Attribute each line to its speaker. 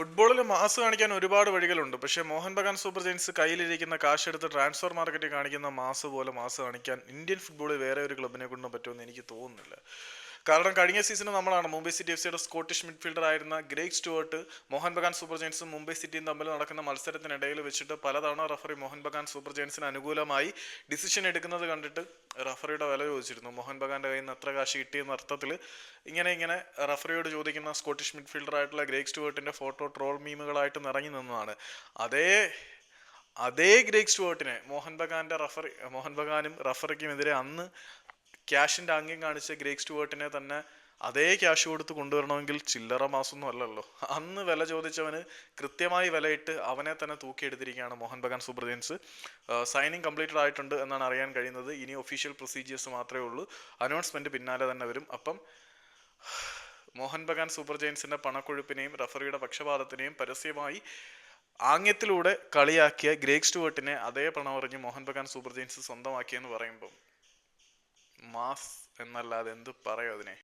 Speaker 1: ഫുട്ബോളിൽ മാസ് കാണിക്കാൻ ഒരുപാട് വഴികളുണ്ട്. പക്ഷേ മോഹൻ ബഗാൻ സൂപ്പർ ജയൻസ് കയ്യിലിരിക്കുന്ന കാശെടുത്ത് ട്രാൻസ്ഫർ മാർക്കറ്റിൽ കാണിക്കുന്ന മാസ് പോലെ മാസ് കാണിക്കാൻ ഇന്ത്യൻ ഫുട്ബോളിൽ വേറെ ഒരു ക്ലബിനെ കൊണ്ടും പറ്റുമെന്ന് എനിക്ക് തോന്നുന്നില്ല. കാരണം കഴിഞ്ഞ സീസണിൽ നമ്മളാണ് മുംബൈ സിറ്റി എഫ് സിയുടെ സ്കോട്ടിഷ് മിഡ്ഫീൽഡർ ആയിരുന്ന Greg Stuart Mohun Bagan super ജയൻസും Mumbai സിറ്റിയും തമ്മിൽ നടക്കുന്ന മത്സരത്തിനിടയിൽ വെച്ചിട്ട് പലതവണ റഫറി മോഹൻ ബഗാൻ സൂപ്പർ ജയൻസിന് അനുകൂലമായി ഡിസിഷൻ എടുക്കുന്നത് കണ്ടിട്ട് റഫറിയുടെ വില ചോദിച്ചിരുന്നു. മോഹൻ ബഗാന്റെ കയ്യിൽ നിന്ന് എത്ര കാശ് കിട്ടിയെന്ന അർത്ഥത്തിൽ ഇങ്ങനെ ഇങ്ങനെ റഫറിയോട് ചോദിക്കുന്ന സ്കോട്ടിഷ് മിഡ്ഫീൽഡർ ആയിട്ടുള്ള ഗ്രേഗ് സ്റ്റുവർട്ടിന്റെ ഫോട്ടോ ട്രോൾ മീമുകളായിട്ട് നിറഞ്ഞു നിന്നതാണ്. അതേ അതേ ഗ്രേക്ക് സ്റ്റുവേർട്ടിനെ മോഹൻ ബഗാന്റെ റഫറി മോഹൻ ബഗാനും റഫറിക്കുമെതിരെ അന്ന് ക്യാഷിന്റെ ആംഗ്യം കാണിച്ച ഗ്രേക്ക് സ്റ്റുവേർട്ടിനെ തന്നെ അതേ ക്യാഷ് കൊടുത്ത് കൊണ്ടുവരണമെങ്കിൽ ചില്ലറ മാസമൊന്നും അല്ലല്ലോ. അന്ന് വില ചോദിച്ചവന് കൃത്യമായി വിലയിട്ട് അവനെ തന്നെ തൂക്കിയെടുത്തിരിക്കുകയാണ് Mohun Bagan super signing completed ആയിട്ടുണ്ട് എന്നാണ് അറിയാൻ കഴിയുന്നത്. ഇനി ഒഫീഷ്യൽ പ്രൊസീജിയേഴ്സ് മാത്രമേ ഉള്ളൂ. അനൗൺസ്മെന്റ് പിന്നാലെ തന്നെ വരും. അപ്പം മോഹൻ ബഗാൻ സൂപ്പർ ജയൻസിന്റെ പണക്കൊഴുപ്പിനെയും റഫറിയുടെ പക്ഷപാതത്തിനെയും പരസ്യമായി ആംഗ്യത്തിലൂടെ കളിയാക്കിയ ഗ്രേക്ക് സ്റ്റുവേർട്ടിനെ അതേ പണമെറിഞ്ഞ് മോഹൻ ബഗാൻ സൂപ്പർ ജയൻസ് സ്വന്തമാക്കിയെന്ന് പറയുമ്പം മാസ് എന്നല്ലാതെ എന്ത് പറയും അതിനെ?